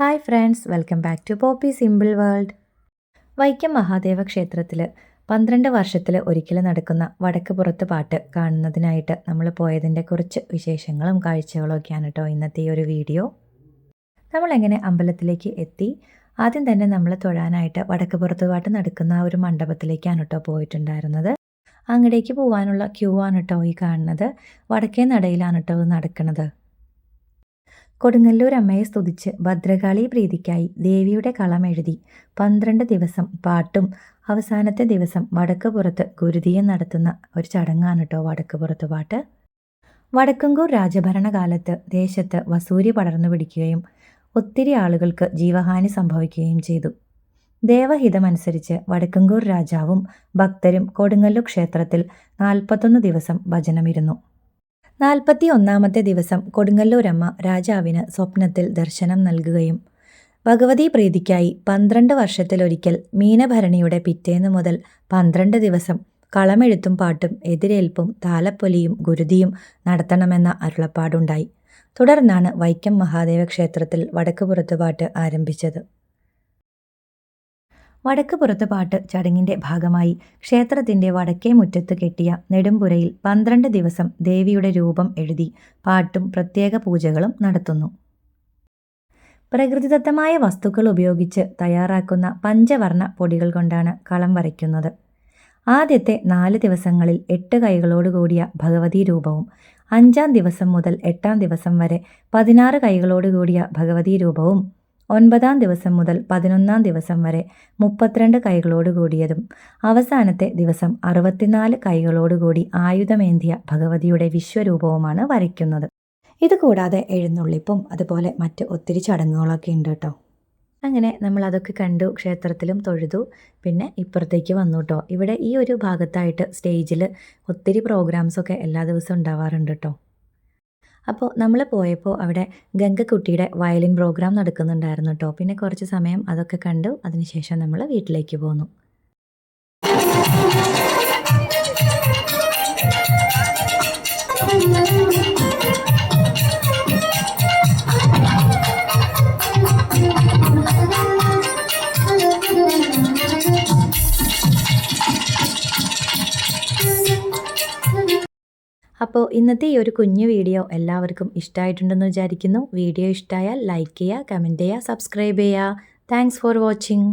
Hi friends welcome back to Poppy simple world Vaikom Mahadeva ക്ഷേത്രത്തിൽ പന്ത്രണ്ട് വർഷത്തിൽ ഒരിക്കൽ നടക്കുന്ന വടക്ക് പുറത്ത് പാട്ട് കാണുന്നതിനായിട്ട് നമ്മൾ പോയതിന്റെ കുറച്ച് വിശേഷങ്ങളും കാഴ്ചകളും ഒക്കെയാണ് കേട്ടോ ഇന്നത്തെ ഈ ഒരു വീഡിയോ. നമ്മളെങ്ങനെ അമ്പലത്തിലേക്ക് എത്തി ആദ്യം തന്നെ നമ്മൾ തൊഴാനായിട്ട് വടക്ക് പുറത്ത് പാട്ട് നടക്കുന്ന ആ ഒരു മണ്ഡപത്തിലേക്കാണ് കേട്ടോ പോയിട്ടുണ്ടായിരുന്നത്. അങ്ങടേക്ക് പോകാനുള്ള ക്യൂ ആണ് കേട്ടോ ഈ കാണുന്നത്. വടക്കേ നടയിലാണ് കേട്ടോ നടക്കുന്നത് കൊടുങ്ങല്ലൂർ അമ്മയെ സ്തുതിച്ച് ഭദ്രകാളി പ്രീതിക്കായി ദേവിയുടെ കളം എഴുതി. പന്ത്രണ്ട് ദിവസം പാട്ടും അവസാനത്തെ ദിവസം വടക്ക് പുറത്ത് ഗുരുതിയം നടത്തുന്ന ഒരു ചടങ്ങാണ് കേട്ടോ വടക്ക് പുറത്ത് പാട്ട്. വടക്കങ്കൂർ രാജഭരണകാലത്ത് ദേശത്ത് വസൂരി പടർന്നു പിടിക്കുകയും ഒത്തിരി ആളുകൾക്ക് ജീവഹാനി സംഭവിക്കുകയും ചെയ്തു. ദേവഹിതമനുസരിച്ച് വടക്കങ്കൂർ രാജാവും ഭക്തരും കൊടുങ്ങല്ലൂർ ക്ഷേത്രത്തിൽ നാൽപ്പത്തൊന്ന് ദിവസം ഭജനമിരുന്നു. നാൽപ്പത്തി ഒന്നാമത്തെ ദിവസം കൊടുങ്ങല്ലൂരമ്മ രാജാവിന് സ്വപ്നത്തിൽ ദർശനം നൽകുകയും ഭഗവതി പ്രീതിക്കായി പന്ത്രണ്ട് വർഷത്തിലൊരിക്കൽ മീനഭരണിയുടെ പിറ്റേന്ന് മുതൽ പന്ത്രണ്ട് ദിവസം കളമെഴുത്തും പാട്ടും എതിരേൽപ്പും താലപ്പൊലിയും ഗുരുതിയും നടത്തണമെന്ന അരുളപ്പാടുണ്ടായി. തുടർന്നാണ് വൈക്കം മഹാദേവ ക്ഷേത്രത്തിൽ വടക്കുപുറത്തുപാട്ട് ആരംഭിച്ചത്. വടക്ക് പുറത്ത് പാട്ട് ചടങ്ങിന്റെ ഭാഗമായി ക്ഷേത്രത്തിന്റെ വടക്കേ മുറ്റത്ത് കെട്ടിയ നെടുമ്പുരയിൽ പന്ത്രണ്ട് ദിവസം ദേവിയുടെ രൂപം എഴുതി പാട്ടും പ്രത്യേക പൂജകളും നടത്തുന്നു. പ്രകൃതിദത്തമായ വസ്തുക്കൾ ഉപയോഗിച്ച് തയ്യാറാക്കുന്ന പഞ്ചവർണ പൊടികൾ കൊണ്ടാണ് കളം വരയ്ക്കുന്നത്. ആദ്യത്തെ നാല് ദിവസങ്ങളിൽ എട്ട് കൈകളോടുകൂടിയ ഭഗവതി രൂപവും അഞ്ചാം ദിവസം മുതൽ എട്ടാം ദിവസം വരെ പതിനാറ് കൈകളോടുകൂടിയ ഭഗവതി രൂപവും ഒൻപതാം ദിവസം മുതൽ പതിനൊന്നാം ദിവസം വരെ മുപ്പത്തിരണ്ട് കൈകളോട് കൂടിയതും അവസാനത്തെ ദിവസം അറുപത്തിനാല് കൈകളോടുകൂടി ആയുധമേന്തിയ ഭഗവതിയുടെ വിശ്വരൂപവുമാണ് വരയ്ക്കുന്നത്. ഇതുകൂടാതെ എഴുന്നള്ളിപ്പും അതുപോലെ മറ്റ് ഒത്തിരി ചടങ്ങുകളൊക്കെ ഉണ്ട് കേട്ടോ. അങ്ങനെ നമ്മൾ അതൊക്കെ കണ്ടു ക്ഷേത്രത്തിലും തൊഴുതു പിന്നെ ഇപ്പുറത്തേക്ക് വന്നു കേട്ടോ. ഇവിടെ ഈ ഒരു ഭാഗത്തായിട്ട് സ്റ്റേജിൽ ഒത്തിരി പ്രോഗ്രാംസൊക്കെ എല്ലാ ദിവസവും ഉണ്ടാവാറുണ്ട് കേട്ടോ. അപ്പോൾ നമ്മൾ പോയപ്പോൾ അവിടെ ഗംഗക്കുട്ടിയുടെ വയലിൻ പ്രോഗ്രാം നടക്കുന്നുണ്ടായിരുന്നു കേട്ടോ പിന്നെ കുറച്ച് സമയം അതൊക്കെ കണ്ടു. അതിനുശേഷം നമ്മൾ വീട്ടിലേക്ക് പോന്നു. അപ്പോൾ ഇന്നത്തെ ഈ ഒരു കുഞ്ഞു വീഡിയോ എല്ലാവർക്കും ഇഷ്ടമായിട്ടുണ്ടെന്ന് വിചാരിക്കുന്നു. വീഡിയോ ഇഷ്ടമായാൽ ലൈക്ക് ചെയ്യുക കമന്റ് ചെയ്യുക സബ്സ്ക്രൈബ് ചെയ്യുക. Thanks for watching